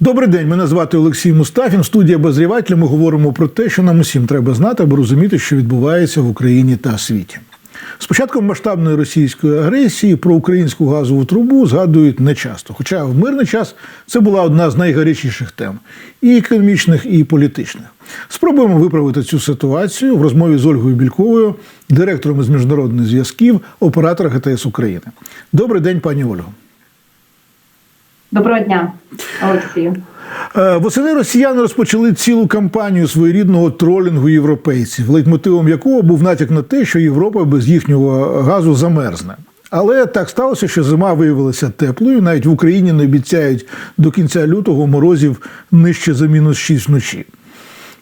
Добрий день, мене звати Олексій Мустафін. Студія Обозрівателя. Ми говоримо про те, що нам усім треба знати, аби розуміти, що відбувається в Україні та світі. З початком масштабної російської агресії про українську газову трубу згадують нечасто. Хоча в мирний час це була одна з найгарячіших тем і економічних, і політичних. Спробуємо виправити цю ситуацію в розмові з Ольгою Більковою, директором із міжнародних зв'язків, оператора ГТС України. Добрий день, пані Ольго. Доброго дня, Олексію. Е, Восени росіяни розпочали цілу кампанію своєрідного тролінгу європейців, лейтмотивом якого був натяк на те, що Європа без їхнього газу замерзне. Але так сталося, що зима виявилася теплою. Навіть в Україні не обіцяють до кінця лютого морозів нижче за мінус 6 вночі.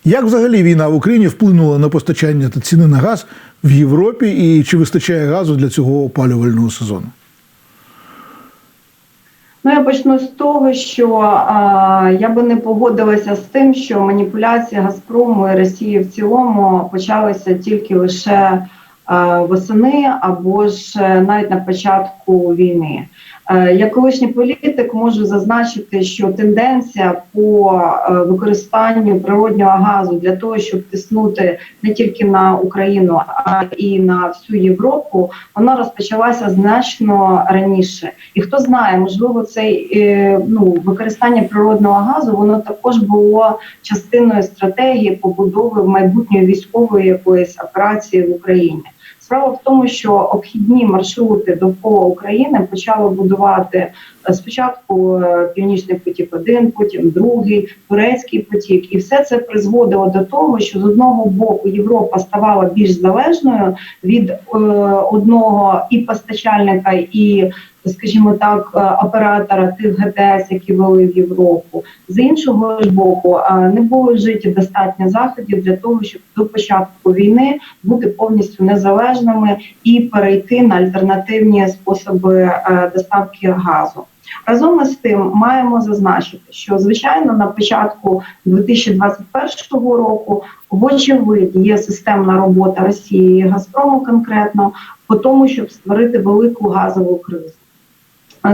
Як взагалі війна в Україні вплинула на постачання та ціни на газ в Європі, і чи вистачає газу для цього опалювального сезону? Ну, я почну з того, що а, я би не погодилася з тим, що маніпуляції Газпрому і Росії в цілому почалися тільки лише а, восени або ж е, навіть на початку війни. Е, Як колишній політик можу зазначити, що тенденція по е, використанню природнього газу для того, щоб тиснути не тільки на Україну, а і на всю Європу, вона розпочалася значно раніше. І хто знає, можливо, цей е, ну використання природного газу воно також було частиною стратегії побудови майбутньої військової якоїсь операції в Україні. Справа в тому, що обхідні маршрути довкола України почали будувати е, спочатку е, північний потік, 1 потім другий, турецький потік, і все це призводило до того, що з одного боку Європа ставала більш залежною від е, одного і постачальника, і скажімо так, е, оператора тих ГТС, які вели в Європу. З іншого ж боку, е, не було вжиті достатньо заходів для того, щоб до початку війни бути повністю незалежними і перейти на альтернативні способи е, доставки газу. Разом із тим маємо зазначити, що звичайно на початку 2021 року вочевидь є системна робота Росії і Газпрому конкретно по тому, щоб створити велику газову кризу.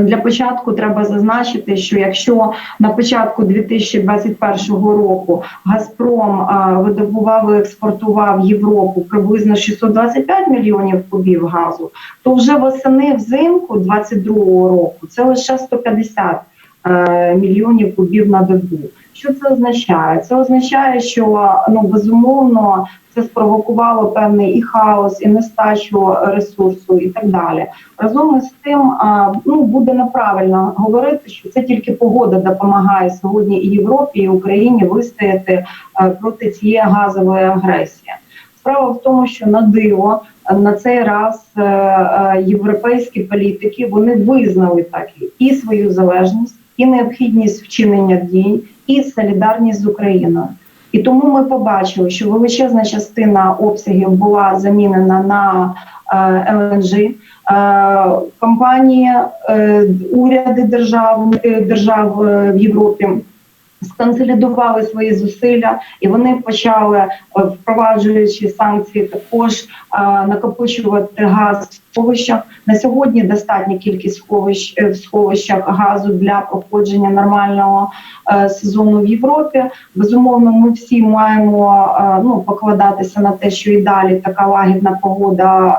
Для початку треба зазначити, що якщо на початку 2021 року Газпром видобував і експортував Європу приблизно 625 мільйонів кубів газу, то вже восени взимку 2022 року це лише 150 е, мільйонів кубів на добу. Що це означає? Це означає, що ну безумовно це спровокувало певний і хаос, і нестачу ресурсу, і так далі. Разом із тим, ну буде неправильно говорити, що це тільки погода допомагає сьогодні і Європі, і Україні вистояти проти цієї газової агресії. Справа в тому, що на диво на цей раз е, е, європейські політики вони визнали так і свою залежність, і необхідність вчинення дій, і солідарність з Україною. І тому ми побачили, що величезна частина обсягів була замінена на е, ЛНЖ. Е, компанії, е, уряди держав, держав в Європі сконсолідували свої зусилля, і вони почали, е, впроваджуючи санкції, також е, накопичувати газ в сховищах. На сьогодні достатня кількість сховищ е, в сховищах газу для проходження нормального сезону в Європі. Безумовно, ми всі маємо ну покладатися на те, що і далі така лагідна погода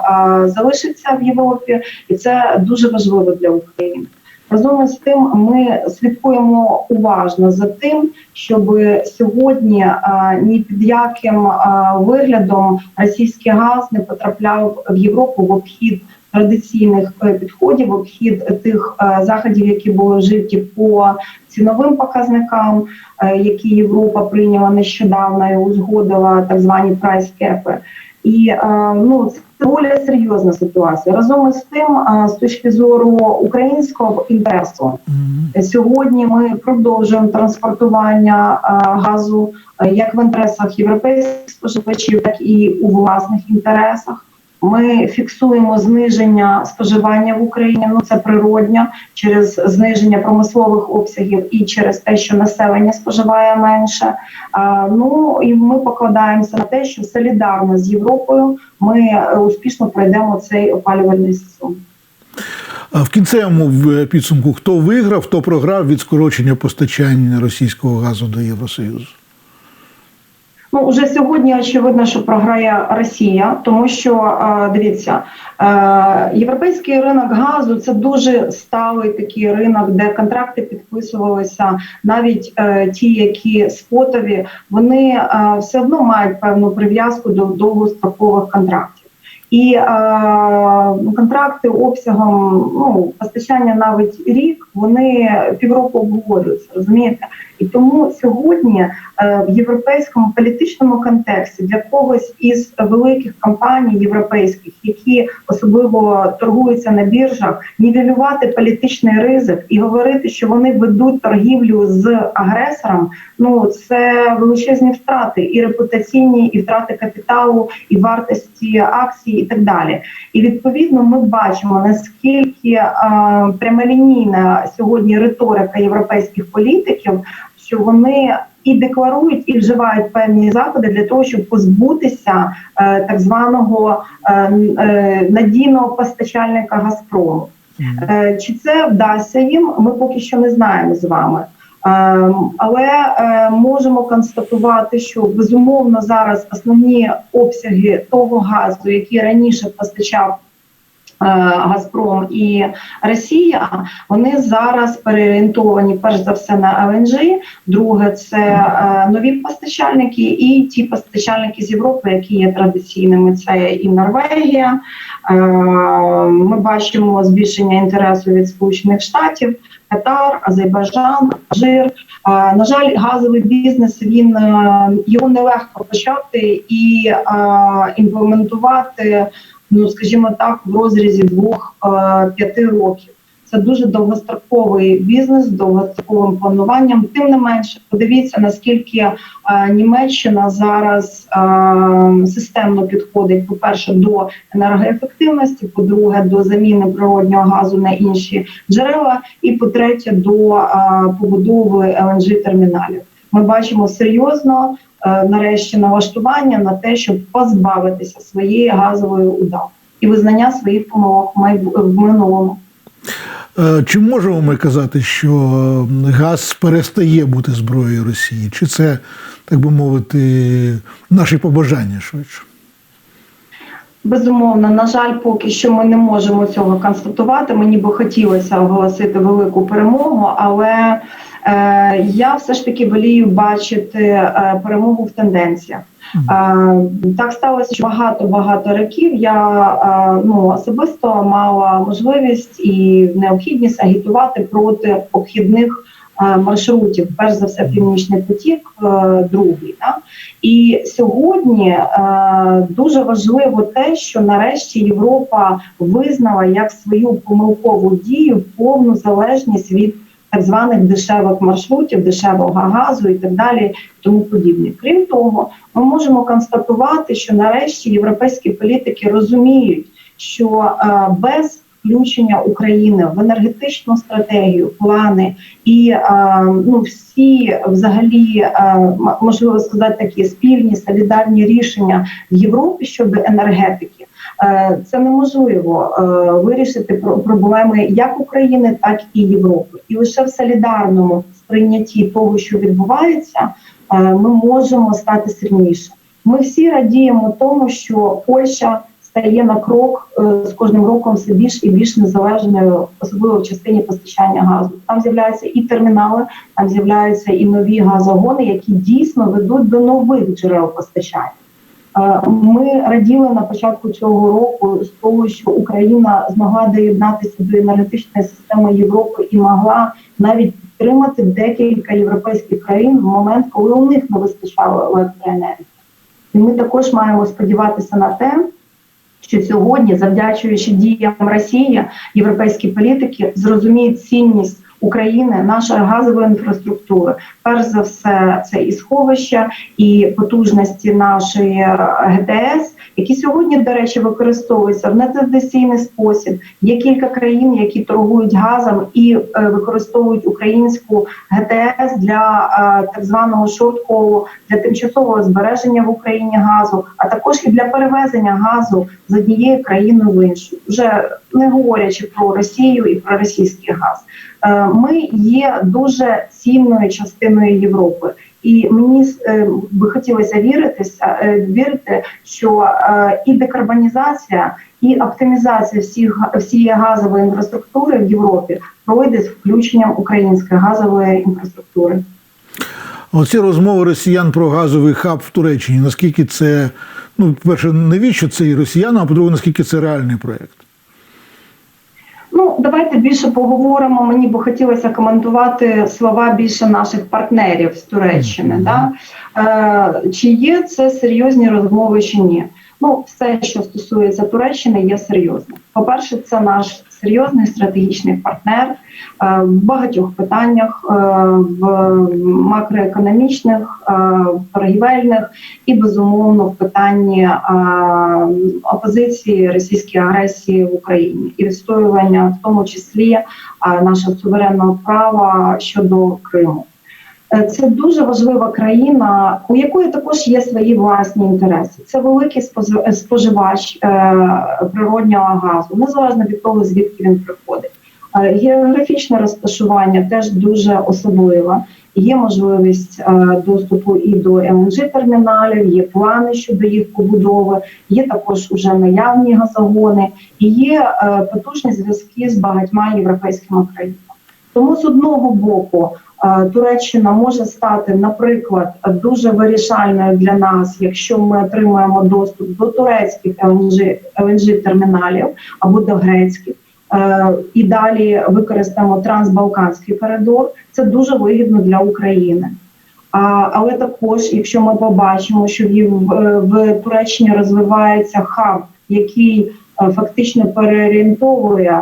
залишиться в Європі, і це дуже важливо для України. Разом з тим, ми слідкуємо уважно за тим, щоб сьогодні ні під яким виглядом російський газ не потрапляв в Європу в обхід традиційних е, підходів, обхід тих е, заходів, які були вжиті по ціновим показникам, е, які Європа прийняла нещодавно і узгодила так звані прайс-кепи. І ну доволі серйозна ситуація. Разом із тим, з точки зору українського інтересу, сьогодні ми продовжуємо транспортування газу як в інтересах європейських споживачів, так і у власних інтересах. Ми фіксуємо зниження споживання в Україні. Ну це природньо через зниження промислових обсягів і через те, що населення споживає менше. Ну і ми покладаємося на те, що солідарно з Європою ми е, успішно пройдемо цей опалювальний сезон. А в кінцевому підсумку хто виграв, хто програв від скорочення постачання російського газу до Євросоюзу? Ну уже сьогодні очевидно, що програє Росія, тому що е, дивіться, е, європейський ринок газу це дуже сталий такий ринок, де контракти підписувалися, навіть е, ті, які спотові, вони все одно мають певну прив'язку до довгострокових контрактів. І е, контракти обсягом ну постачання навіть рік вони півроку обговорюються, розумієте? І тому сьогодні е, в європейському політичному контексті для когось із великих компаній європейських, які особливо торгуються на біржах, нівелювати політичний ризик і говорити, що вони ведуть торгівлю з агресором. Ну це величезні втрати, і репутаційні, і втрати капіталу, і вартості акцій, і так далі. І відповідно ми бачимо наскільки е, прямолінійна сьогодні риторика європейських політиків, що вони і декларують, і вживають певні заходи для того, щоб позбутися е, так званого е, е, надійного постачальника Газпрому. Е, Чи це вдасться їм? Ми поки що не знаємо з вами. Ем, Але е, можемо констатувати, що безумовно зараз основні обсяги того газу, який раніше постачав е, Газпром і Росія, вони зараз переорієнтовані перш за все на ЛНЖ. Друге, це е, нові постачальники, і ті постачальники з Європи, які є традиційними. Це і Норвегія. Ми бачимо збільшення інтересу від Сполучених Штатів, Катар, Азербайджан, Алжир. Е, На жаль, газовий бізнес він е, його нелегко почати і е, імплементувати ну скажімо так, в розрізі двох-п'яти років. Це дуже довгостроковий бізнес з довгостроковим плануванням. Тим не менше, подивіться наскільки е, Німеччина зараз е, системно підходить, по-перше, до енергоефективності, по-друге, до заміни природнього газу на інші джерела, і по-третє, до е, побудови ЛНЖ терміналів. Ми бачимо серйозно нарешті налаштування на те, щоб позбавитися своєї газової удавки і визнання своїх помилок в минулому. Е, Чи можемо ми казати, що газ перестає бути зброєю Росії? Чи це, так би мовити, наші побажання швидше? Безумовно, на жаль, поки що ми не можемо цього констатувати. Мені би хотілося оголосити велику перемогу, але е, я все ж таки волію бачити е, перемогу в тенденціях. Так сталося, що багато багато років я ну особисто мала можливість і необхідність агітувати проти обхідних маршрутів, перш за все, північний потік, е, другий. Да? І сьогодні е, дуже важливо те, що нарешті Європа визнала як свою помилкову дію повну залежність від так званих дешевих маршрутів, дешевого газу і так далі, тому подібне. Крім того, ми можемо констатувати, що нарешті європейські політики розуміють, що е, без включення України в енергетичну стратегію, плани і е, ну всі взагалі е, можливо сказати такі спільні солідарні рішення в Європі щодо енергетики. Е, Це неможливо вирішити про- проблеми як України, так і Європи. І лише в солідарному сприйнятті того, що відбувається, ми можемо стати сильніше. Ми всі радіємо тому, що Польща стає на крок е, з кожним роком все більш і більш незалежною, особливо в частині постачання газу. Там з'являються і термінали, там з'являються і нові газогони, які дійсно ведуть до нових джерел постачання. Е, Ми раділи на початку цього року з того, що Україна змогла доєднатися до енергетичної системи Європи і могла навіть підтримати декілька європейських країн в момент, коли у них не вистачало електроенергії. І ми також маємо сподіватися на те, що сьогодні, завдячуючи діям Росії, європейські політики зрозуміють цінність України, нашої газової інфраструктури. Перш за все, це і сховища, і потужності нашої е, ГТС, які сьогодні, до речі, використовуються в нетрадиційний спосіб. Є кілька країн, які торгують газом і е, використовують українську ГТС для е, так званого шортколу, для тимчасового збереження в Україні газу, а також і для перевезення газу з однієї країни в іншу, вже не говорячи про Росію і про російський газ. Е, Ми є дуже цінною частиною Європи. І мені е, би хотілося віритися, е, вірити, що і декарбонізація, і оптимізація всіх всієї газової інфраструктури в Європі пройде з включенням української газової інфраструктури. Оці розмови росіян про газовий хаб в Туреччині. Наскільки це, ну, по-перше, навіщо це і росіянам, а по-друге, наскільки це реальний проєкт? Ну, давайте більше поговоримо. Мені би хотілося коментувати слова більше наших партнерів з Туреччини. Да? Е, чи є це серйозні розмови чи ні? Ну, все, що стосується Туреччини, є серйозним. По-перше, це наш серйозний стратегічний партнер е, в багатьох питаннях, е, в макроекономічних, е, торгівельних і безумовно в питанні опозиції російської агресії в Україні і відстоювання, в тому числі нашого суверенного права щодо Криму. Е, Це дуже важлива країна, у якої також є свої власні інтереси. Це великий е, споживач е, природнього газу, незалежно від того, звідки він приходить. Географічне розташування теж дуже особливе. Є можливість доступу і до ЛНЖ терміналів, є плани щодо їх побудови, є також уже наявні газогони і є потужні зв'язки з багатьма європейськими країнами. Тому з одного боку Туреччина може стати, наприклад, дуже вирішальною для нас, якщо ми отримаємо доступ до турецьких ЛНЖ, терміналів або до грецьких. е, І далі використаємо трансбалканський коридор. Це дуже вигідно для України. Але також, якщо ми побачимо, що в, Туреччині розвивається хаб, який е, фактично переорієнтовує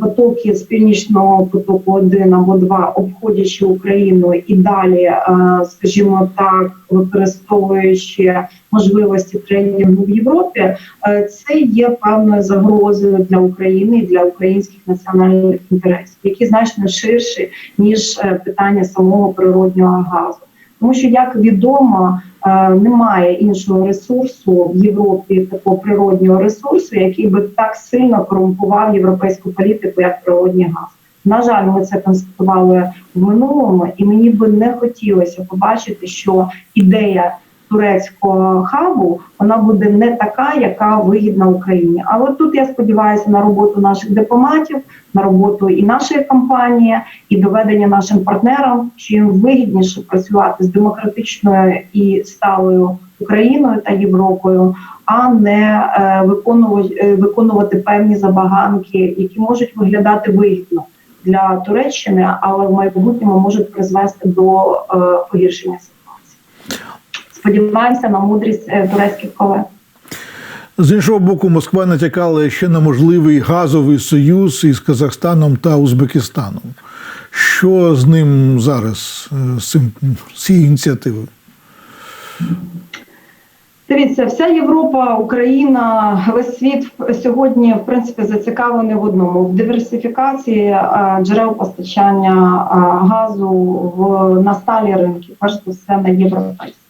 потоки з північного потоку 1 або 2, обходячи Україну і далі, е, скажімо так, використовуючи можливості тренінгу в Європі, е, це є певною загрозою для України і для українських національних інтересів, які значно ширші ніж е, питання самого природнього газу. Тому що, як відомо, е, немає іншого ресурсу в Європі, такого природнього ресурсу, який би так сильно корумпував європейську політику, як природний газ. На жаль, ми це констатували в минулому, і мені би не хотілося побачити, що ідея турецького хабу вона буде не така, яка вигідна Україні. Але тут я сподіваюся на роботу наших дипломатів, на роботу і нашої компанії, і доведення нашим партнерам, що їм вигідніше працювати з демократичною і сталою Україною та Європою, а не е, виконувати, е, виконувати певні забаганки, які можуть виглядати вигідно для Туреччини, але в майбутньому можуть призвести до е, погіршення ситуації. Сподіваємося на мудрість е, турецьких колег. З іншого боку, Москва натякала ще на можливий газовий союз із Казахстаном та Узбекистаном. Що з ним зараз, е, з цим цією ініціативою? Дивіться, вся Європа, Україна, весь світ сьогодні в принципі зацікавлений в одному в диверсифікації е, джерел постачання газу в на сталі ринки, перш за все на європейські.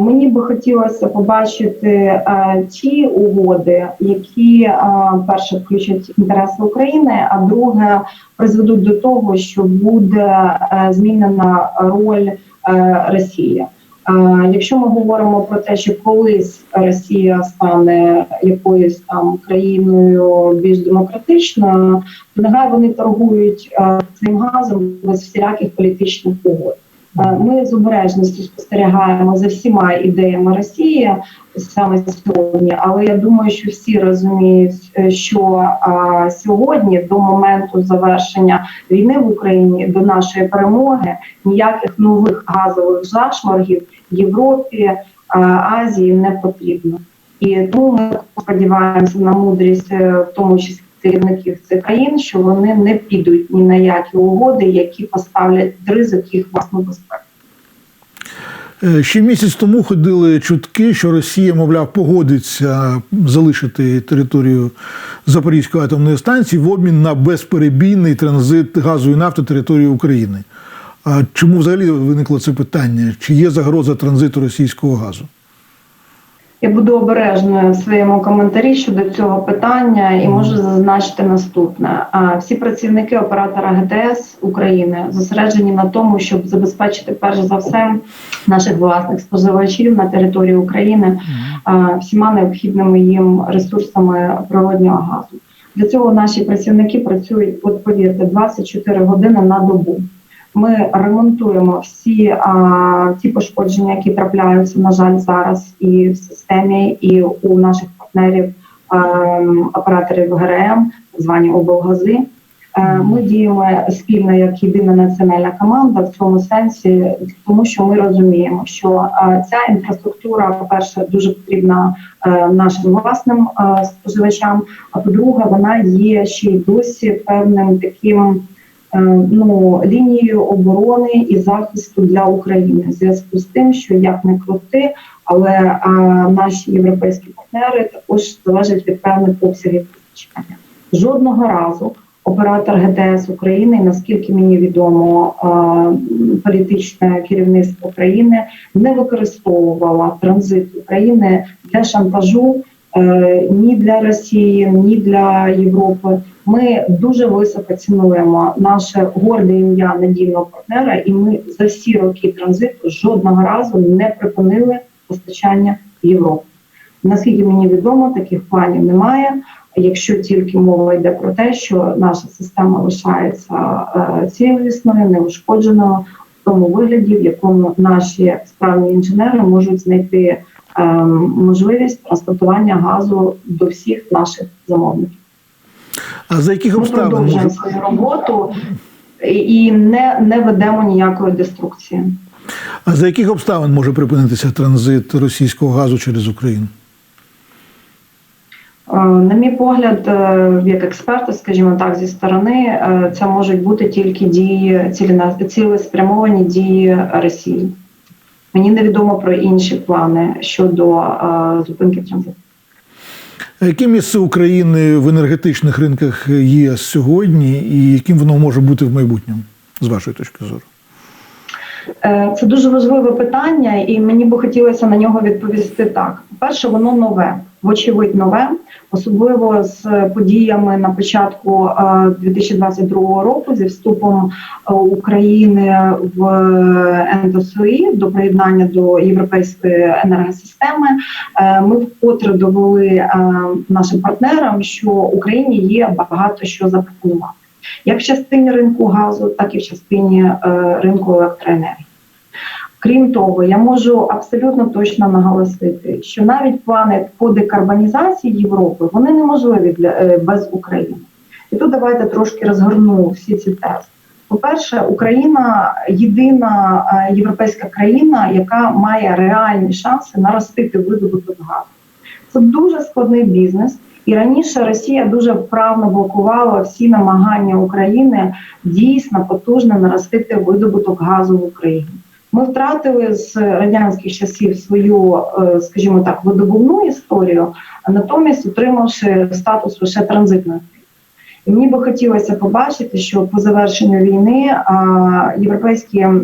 Мені би хотілося побачити е, ті угоди, які е, перше включать інтереси України, а друге призведуть до того, що буде е, змінена роль Росії. Якщо ми говоримо про те, що колись Росія стане якоюсь там країною більш демократичною, то нехай вони торгують цим газом без всіляких політичних угод. Е, Ми з обережністю спостерігаємо за всіма ідеями Росії саме сьогодні, але я думаю, що всі розуміють, е, що сьогодні, до моменту завершення війни в Україні, до нашої перемоги, ніяких нових газових зашморгів Європі, а, Азії не потрібно. І тому ми сподіваємося на мудрість, е, в тому числі керівників цих країн, що вони не підуть ні на які угоди, які поставлять ризик їх власну безпеку. Е, Ще місяць тому ходили чутки, що Росія, мовляв, погодиться залишити територію Запорізької атомної станції в обмін на безперебійний транзит газу і нафти території України. А чому взагалі виникло це питання? Чи є загроза транзиту російського газу? Я буду обережною в своєму коментарі щодо цього питання і можу зазначити наступне: А, всі працівники оператора ГТС України зосереджені на тому, щоб забезпечити перш за все наших власних споживачів на території України всіма необхідними їм ресурсами природнього газу. Для цього наші працівники працюють, от повірте, 24 години на добу. Ми ремонтуємо всі а, ті пошкодження, які трапляються, на жаль, зараз і в системі, і у наших партнерів а, операторів ГРМ, так звані облгази. Е, Ми діємо спільно як єдина національна команда в цьому сенсі, тому що ми розуміємо, що е, ця інфраструктура, по-перше, дуже потрібна е, нашим власним споживачам. А по-друге, вона є ще й досі певним таким ну, лінією оборони і захисту для України в зв'язку з тим, що як не крути, але е, наші європейські партнери також залежать від певних обсягів постачання. Жодного разу оператор ГТС України, наскільки мені відомо, е, політичне керівництво країни не використовувало транзит України для шантажу е, ні для Росії, ні для Європи. Ми дуже високо цінуємо наше горде ім'я надійного партнера, і ми за всі роки транзиту жодного разу не припинили постачання в Європу. Наскільки мені відомо, таких планів немає. Якщо тільки мова йде про те, що наша система лишається е, цілісною, неушкодженою в тому вигляді, в якому наші справні інженери можуть знайти е, можливість транспортування газу до всіх наших замовників. А за яких Ми продовжуємо може свою роботу і- не, не ведемо ніякої деструкції. а за яких обставин може припинитися транзит російського газу через Україну? Е, На мій погляд, е, як експерта, скажімо так, зі сторони, е, це можуть бути тільки дії цілеспрямовані дії Росії. Мені невідомо про інші плани щодо зупинки транзиту. Яке місце України в енергетичних ринках ЄС сьогодні, і яким воно може бути в майбутньому, з вашої точки зору? Е, Це дуже важливе питання, і мені би хотілося на нього відповісти так. По-перше, воно нове, вочевидь, нове, особливо з подіями на початку е, 2022 року зі вступом е, України в НДСУІ до приєднання до європейської енергосистеми. Е, Ми вкотре довели е, нашим партнерам, що Україні є багато що запропонувати. Як в частині ринку газу, так і в частині е, ринку електроенергії. Крім того, я можу абсолютно точно наголосити, що навіть плани по декарбонізації Європи вони неможливі для е, без України. І тут давайте трошки розгорну всі ці тези. По-перше, Україна єдина е, європейська країна, яка має реальні шанси наростити видобуток газу. Це дуже складний бізнес. І раніше Росія дуже вправно блокувала всі намагання України дійсно потужно наростити видобуток газу в Україні. Ми втратили з радянських часів свою, е, скажімо так, видобувну історію, а натомість отримавши статус лише транзитної. І мені би хотілося побачити, що по завершенню війни європейські е,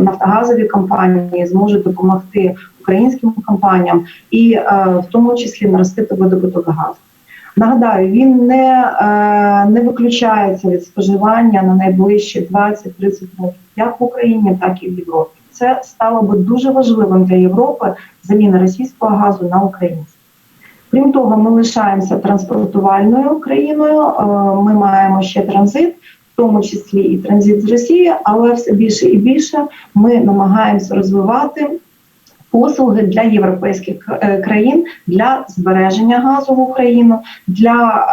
нафтогазові компанії зможуть допомогти українським компаніям і е, в тому числі наростити видобуток газу. Нагадаю, він не, е, не виключається від споживання на найближчі 20-30 років, як в Україні, так і в Європі. Це стало би дуже важливим для Європи заміна російського газу на український. Крім того, ми лишаємося транспортувальною країною. е, Ми маємо ще транзит, в тому числі і транзит з Росії, але все більше і більше ми намагаємося розвивати Послуги для європейських е, країн для збереження газу в Україну для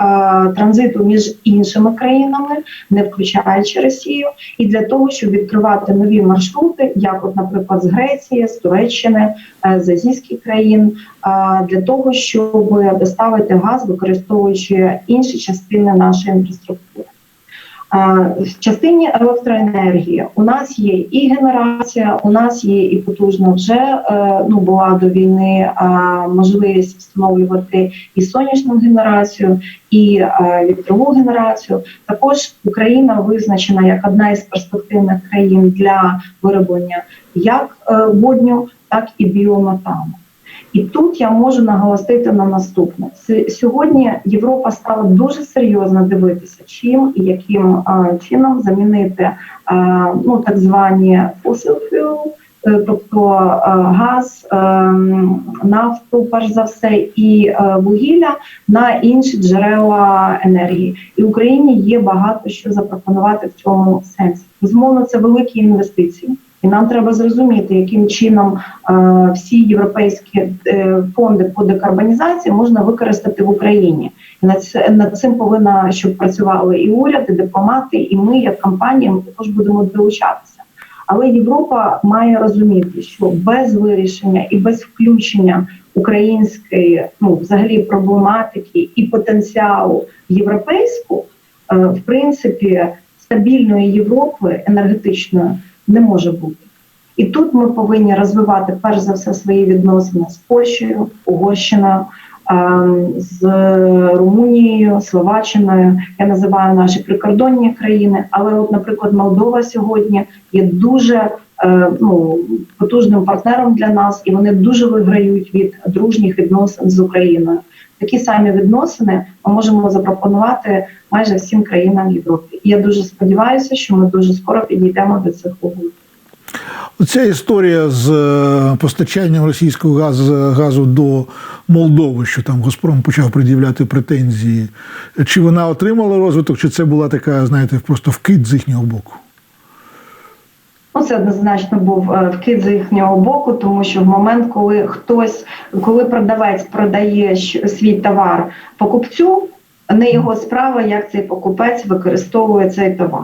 е, транзиту між іншими країнами, не включаючи Росію, і для того, щоб відкривати нові маршрути, як, от, наприклад, з Греції, з Туреччини, е, з азійських країн, е, для того, щоб доставити газ, використовуючи інші частини нашої інфраструктури. В частині електроенергії у нас є і генерація, у нас є і потужна вже е, ну була до війни можливість встановлювати і сонячну генерацію, і е, вітрову генерацію. Також Україна визначена як одна із перспективних країн для вироблення як е, водню, так і біометану. І тут я можу наголосити на наступне: сьогодні Європа стала дуже серйозно дивитися, чим і яким чином замінити ну так звані fossil fuel, е, тобто е, газ, е, нафту, перш за все, і вугілля на інші джерела енергії. І Україні є багато що запропонувати в цьому сенсі. Безумовно, це великі інвестиції. І нам треба зрозуміти, яким чином е, всі європейські е, фонди по декарбонізації можна використати в Україні. І над, цим повинна, щоб працювали і уряд, і дипломати, і ми, як компанія, ми також будемо долучатися. Але Європа має розуміти, що без вирішення і без включення української, ну взагалі проблематики і потенціалу європейську, е, в принципі, стабільної Європи енергетичної не може бути. І тут ми повинні розвивати перш за все свої відносини з Польщею, Угорщиною, ем, з Румунією, Словаччиною. Я називаю наші прикордонні країни. Але, от, наприклад, Молдова сьогодні є дуже е, ну, потужним партнером для нас, і вони дуже виграють від дружніх відносин з Україною. Такі самі відносини ми можемо запропонувати майже всім країнам Європи. І я дуже сподіваюся, що ми дуже скоро підійдемо до цих угод. Оця історія з е, постачанням російського газу, газу до Молдови, що там Газпром почав пред'являти претензії. Чи вона отримала розвиток, чи це була така, знаєте, просто вкид з їхнього боку? Ну, це однозначно був е, вкид з їхнього боку, тому що в момент, коли хтось, коли продавець продає свій товар покупцю, не його справа, як цей покупець використовує цей товар.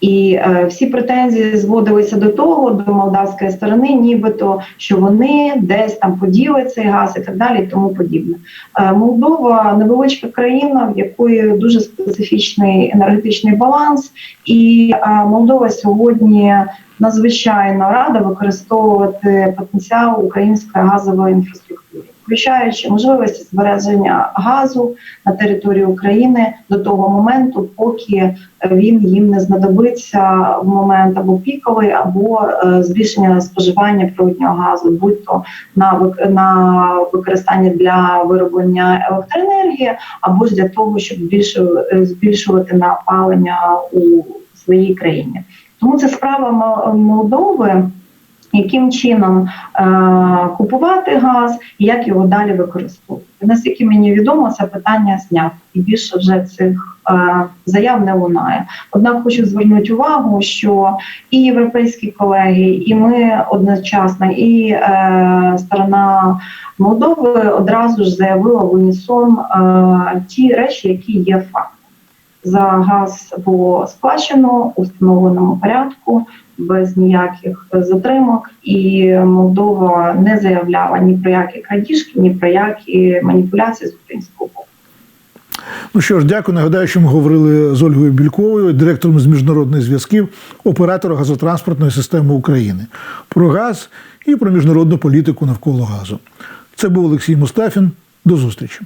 І е, всі претензії зводилися до того, до молдавської сторони, нібито що вони десь там поділи цей газ і так далі, і тому подібне. Е, Молдова невеличка країна, в якої дуже специфічний енергетичний баланс, і е, Молдова сьогодні надзвичайно рада використовувати потенціал української газової інфраструктури, включаючи можливості збереження газу на території України до того моменту, поки він їм не знадобиться в момент або піковий, або е, збільшення споживання природнього газу, будь-то на вик- на використання для вироблення електроенергії, або ж для того, щоб більше е, збільшувати напалення у своїй країні. Тому це справа Молдови, яким чином е, купувати газ і як його далі використовувати. Наскільки мені відомо, це питання знято і більше вже цих е, заяв не лунає. Однак хочу звернути увагу, що і європейські колеги, і ми одночасно, і е, сторона Молдови одразу ж заявила в унісон е, ті речі, які є фактом. За газ було сплачено у встановленому порядку без ніяких затримок, і Молдова не заявляла ні про які крадіжки, ні про які маніпуляції з українського боку. Ну що ж, дякую. Нагадаю, що ми говорили з Ольгою Більковою, директором з міжнародних зв'язків, оператора газотранспортної системи України, про газ і про міжнародну політику навколо газу. Це був Олексій Мустафін. До зустрічі.